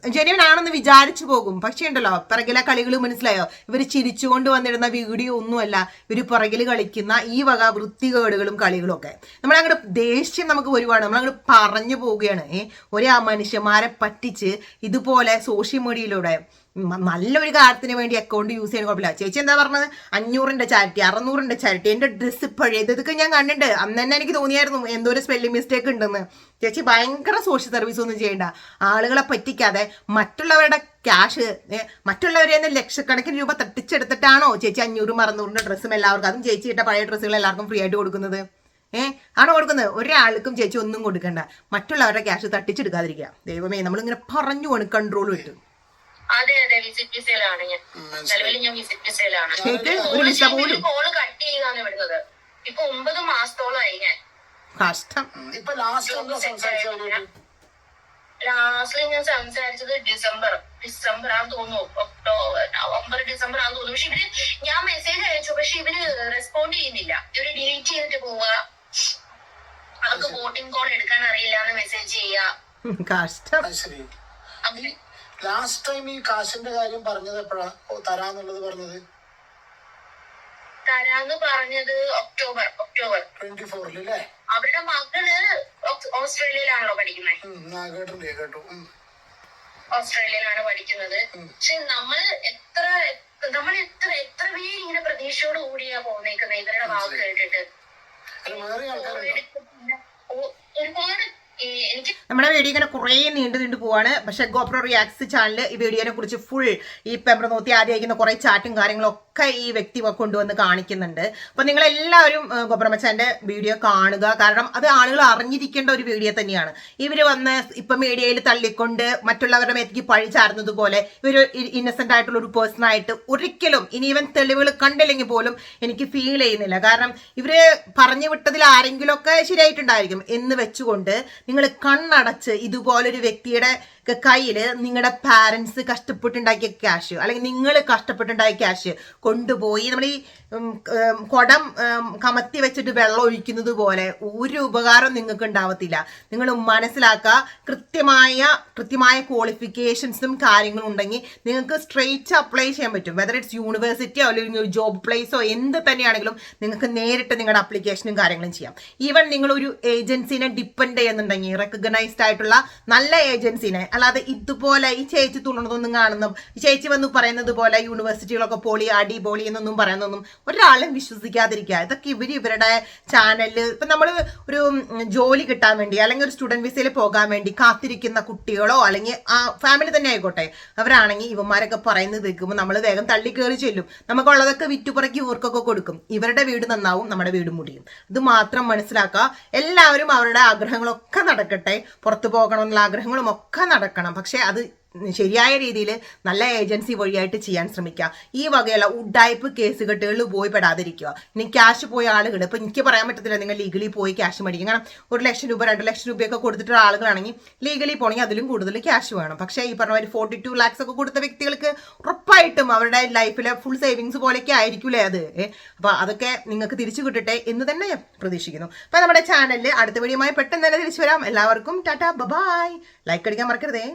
ജെന്യൻ ആണെന്ന് വിചാരിച്ചു പോകും. പക്ഷേ ഉണ്ടല്ലോ പിറകിലെ കളികൾ മനസ്സിലായോ? ഇവർ ചിരിച്ചുകൊണ്ട് വന്നിരുന്ന വീഡിയോ ഒന്നുമല്ല ഇവർ പിറകിൽ കളിക്കുന്ന ഈ വക വൃത്തികേടുകളും കളികളും ഒക്കെ. നമ്മളങ്ങോട്ട് ദേഷ്യം നമുക്ക് വരുവാണ്. നമ്മളങ്ങോട്ട് പറഞ്ഞു പോവുകയാണ്. ഏ ഒരേ ആ മനുഷ്യന്മാരെ പറ്റിച്ച് ഇതുപോലെ സോഷ്യൽ മീഡിയയിലൂടെ നല്ലൊരു കാര്യത്തിന് വേണ്ടി അക്കൗണ്ട് യൂസ് ചെയ്യാൻ കുഴപ്പമില്ല. ചേച്ചി എന്താ പറഞ്ഞത്? അഞ്ഞൂറിന്റെ ചാരിറ്റി അറുന്നൂറിന്റെ ചാരിറ്റി എന്റെ ഡ്രസ്സ് പഴയത് ഇതൊക്കെ ഞാൻ കണ്ടിട്ടുണ്ട്. അന്ന് തന്നെ എനിക്ക് തോന്നിയായിരുന്നു എന്തോ ഒരു സ്പെല്ലിംഗ് മിസ്റ്റേക്ക് ഉണ്ടെന്ന്. ചേച്ചി ഭയങ്കര സോഷ്യൽ സർവീസ് ഒന്നും ചെയ്യണ്ട. ആളുകളെ പറ്റിക്കാതെ മറ്റുള്ളവരുടെ ക്യാഷ് മറ്റുള്ളവരെ നിന്ന് ലക്ഷക്കണക്കിന് രൂപ തട്ടിച്ചെടുത്തിട്ടാണോ ചേച്ചി അഞ്ഞൂറും അറുന്നൂറിന്റെ ഡ്രസ്സും എല്ലാവർക്കും? അതും ചേച്ചി ഇട്ട പഴയ ഡ്രസ്സുകൾ എല്ലാവർക്കും ഫ്രീ ആയിട്ട് കൊടുക്കുന്നത്. ഏഹ് ആണോ കൊടുക്കുന്നത്? ഒരാൾക്കും ചേച്ചി ഒന്നും കൊടുക്കണ്ട. മറ്റുള്ളവരുടെ ക്യാഷ് തട്ടിച്ചെടുക്കാതിരിക്കുക. ദൈവമേ നമ്മളിങ്ങനെ പറഞ്ഞു പോണ് കൺട്രോൾ വിട്ടു. അതെ അതെ വിസിറ്റ് വിസയിലാണ് ഞാൻ. നിലവിൽ ഞാൻ വിസിറ്റ് വിസയിലാണ് കോൾ കട്ട് ചെയ്താണ് വിടുന്നത് ഇപ്പൊ ഒമ്പത് മാസത്തോളമായി ഞാൻ. കഷ്ടം. ഇപ്പൊ ലാസ്റ്റ് ലാസ്റ്റിൽ ഞാൻ സംസാരിച്ചത് ഡിസംബർ ഡിസംബർ ആണെന്ന് തോന്നുന്നു. ഒക്ടോബർ നവംബർ ഡിസംബർ ആണെന്ന് തോന്നുന്നു. പക്ഷെ ഇവർ ഞാൻ മെസ്സേജ് അയച്ചു. പക്ഷെ ഇവർ റെസ്പോണ്ട് ചെയ്യുന്നില്ല. ഇവർ ഡിലീറ്റ് ചെയ്തിട്ട് പോവുക അവർക്ക് വോട്ടിംഗ് കോൾ എടുക്കാൻ അറിയില്ല എന്ന് മെസ്സേജ് ചെയ്യുക കഷ്ടം. അത് ശരി. അങ്ങനെ ലാസ്റ്റ് ടൈം ഈ കാശിന്റെ കാര്യം പറഞ്ഞത് എപ്പോഴാ? തരാന്നുള്ളത് പറഞ്ഞത്? തരാന്ന് പറഞ്ഞത് ഒക്ടോബർ ഒക്ടോബർ. ട്വന്റി ഫോറിൽ അല്ലേ അവരുടെ മകൾ ഓസ്- ഓസ്ട്രേലിയയിലാണല്ലോ പഠിക്കുന്നത്. കേട്ടിട്ടുണ്ട് കേട്ടു. ഓസ്ട്രേലിയയിലാണ് പഠിക്കുന്നത്. പക്ഷെ നമ്മൾ എത്ര നമ്മൾ എത്ര എത്ര പേര് ഇങ്ങനെ പ്രതീക്ഷയോട് കൂടിയാ പോന്നേക്കുന്നത് ഇവരുടെ വാക്ക് കേട്ടിട്ട്. ഒരുപാട് നമ്മുടെ വീഡിയോ ഇങ്ങനെ കുറേ നീണ്ടു നീണ്ടു പോവാണ്. പക്ഷെ ഗോപ്രോ റിയാക്സ് ചാനൽ ഈ വീഡിയോനെ കുറിച്ച് ഫുൾ ഈ പെമ്പർ നോത്തി അയക്കുന്ന കുറേ ചാറ്റും കാര്യങ്ങളൊക്കെ ഈ വ്യക്തി കൊണ്ടുവന്ന് കാണിക്കുന്നുണ്ട്. അപ്പൊ നിങ്ങൾ എല്ലാവരും ഗോപ്രമച്ചാന്റെ വീഡിയോ കാണുക. കാരണം അത് ആളുകൾ അറിഞ്ഞിരിക്കേണ്ട ഒരു വീഡിയോ തന്നെയാണ്. ഇവർ വന്ന് ഇപ്പൊ മീഡിയയിൽ തള്ളിക്കൊണ്ട് മറ്റുള്ളവരുടെ മേത്തേക്ക് പഴി ചാർന്നതുപോലെ ഇവർ ഇന്നസെന്റ് ആയിട്ടുള്ള ഒരു പേഴ്സൺ ആയിട്ട് ഒരിക്കലും ഇനി ഇവൻ തെളിവുകൾ കണ്ടില്ലെങ്കിൽ പോലും എനിക്ക് ഫീൽ ചെയ്യുന്നില്ല. കാരണം ഇവർ പറഞ്ഞു വിട്ടതിൽ ആരെങ്കിലുമൊക്കെ ശരിയായിട്ടുണ്ടായിരിക്കും. എന്ന് വെച്ചുകൊണ്ട് നിങ്ങൾ കണ്ണടച്ച് ഇതുപോലൊരു വ്യക്തിയുടെ കയ്യിൽ നിങ്ങളുടെ പാരൻസ് കഷ്ടപ്പെട്ടുണ്ടാക്കിയ ക്യാഷ് അല്ലെങ്കിൽ നിങ്ങൾ കഷ്ടപ്പെട്ടുണ്ടാക്കിയ ക്യാഷ് കൊണ്ടുപോയി നമ്മൾ ഈ കുടം കമത്തി വെച്ചിട്ട് വെള്ളം ഒഴിക്കുന്നത് പോലെ ഒരു ഉപകാരം നിങ്ങൾക്ക് ഉണ്ടാവത്തില്ല നിങ്ങൾ മനസ്സിലാക്കുക കൃത്യമായ കൃത്യമായ ക്വാളിഫിക്കേഷൻസും കാര്യങ്ങളും ഉണ്ടെങ്കിൽ നിങ്ങൾക്ക് സ്ട്രെയിറ്റ് അപ്ലൈ ചെയ്യാൻ പറ്റും. വെതർ ഇറ്റ്സ് യൂണിവേഴ്സിറ്റിയോ അല്ലെങ്കിൽ ജോബ് പ്ലേസോ എന്ത് തന്നെയാണെങ്കിലും നിങ്ങൾക്ക് നേരിട്ട് നിങ്ങളുടെ അപ്ലിക്കേഷനും കാര്യങ്ങളും ചെയ്യാം. ഈവൻ നിങ്ങൾ ഒരു ഏജൻസിനെ ഡിപ്പെൻഡ് ചെയ്യുന്നുണ്ടെങ്കിൽ റെക്കഗ്നൈസ്ഡ് ആയിട്ടുള്ള നല്ല ഏജൻസിനെ അല്ലാതെ ഇതുപോലെ ഈ ചേച്ചി തുള്ളണതൊന്നും കാണുന്ന ചേച്ചി വന്ന് പറയുന്നത് പോലെ യൂണിവേഴ്സിറ്റികളൊക്കെ പോളി അടി പോളി എന്നൊന്നും പറയുന്നൊന്നും ഒരാളും വിശ്വസിക്കാതിരിക്കുക. ഇതൊക്കെ ഇവർ ഇവരുടെ ചാനലിൽ ഇപ്പം നമ്മൾ ഒരു ജോലി കിട്ടാൻ വേണ്ടി അല്ലെങ്കിൽ ഒരു സ്റ്റുഡന്റ് വിസയിൽ പോകാൻ വേണ്ടി കാത്തിരിക്കുന്ന കുട്ടികളോ അല്ലെങ്കിൽ ആ ഫാമിലി തന്നെ ആയിക്കോട്ടെ. അവരാണെങ്കിൽ ഇവന്മാരൊക്കെ പറയുന്നത് കേൾക്കുമ്പോൾ നമ്മൾ വേഗം തള്ളി കയറി ചെല്ലും. നമുക്കുള്ളതൊക്കെ വിറ്റുപുറക്കി ഇവർക്കൊക്കെ കൊടുക്കും. ഇവരുടെ വീട് നന്നാവും നമ്മുടെ വീട് മുടിയും. ഇത് മാത്രം മനസ്സിലാക്കുക. എല്ലാവരും അവരുടെ ആഗ്രഹങ്ങളൊക്കെ നടക്കട്ടെ. പുറത്തു പോകണമെന്നുള്ള ആഗ്രഹങ്ങളും ഒക്കെ നടക്കണം പക്ഷേ അത് ശരിയായ രീതിയിൽ നല്ല ഏജൻസി വഴിയായിട്ട് ചെയ്യാൻ ശ്രമിക്കുക. ഈ വകയുള്ള ഉഡായ്പ് കേസ് കെട്ടുകളിൽ പോയി പെടാതിരിക്കുക. ഇനി ക്യാഷ് പോയ ആളുകൾ ഇപ്പം എനിക്ക് പറയാൻ പറ്റത്തില്ല നിങ്ങൾ ലീഗലി പോയി ക്യാഷ് മേടിക്കും. കാരണം ഒരു ലക്ഷം രൂപ രണ്ട് ലക്ഷം രൂപയൊക്കെ കൊടുത്തിട്ടുള്ള ആളുകളാണെങ്കിൽ ലീഗലി പോകണമെങ്കിൽ അതിലും കൂടുതൽ ക്യാഷ് വേണം. പക്ഷേ ഈ പറഞ്ഞ ഒരു ഫോർട്ടി ടു ലാക്സ് ഒക്കെ കൊടുത്ത വ്യക്തികൾക്ക് ഉറപ്പായിട്ടും അവരുടെ ലൈഫിലെ ഫുൾ സേവിങ്സ് പോലെയൊക്കെ ആയിരിക്കൂലേ അത്. അപ്പോൾ അതൊക്കെ നിങ്ങൾക്ക് തിരിച്ചു കിട്ടട്ടെ എന്ന് തന്നെ പ്രതീക്ഷിക്കുന്നു. അപ്പം നമ്മുടെ ചാനലിൽ അടുത്ത വീഡിയോയുമായി പെട്ടെന്ന് തന്നെ തിരിച്ചു വരാം. എല്ലാവർക്കും ടാറ്റ ബബായ് ലൈക്ക് അടിക്കാൻ മറക്കരുതേ.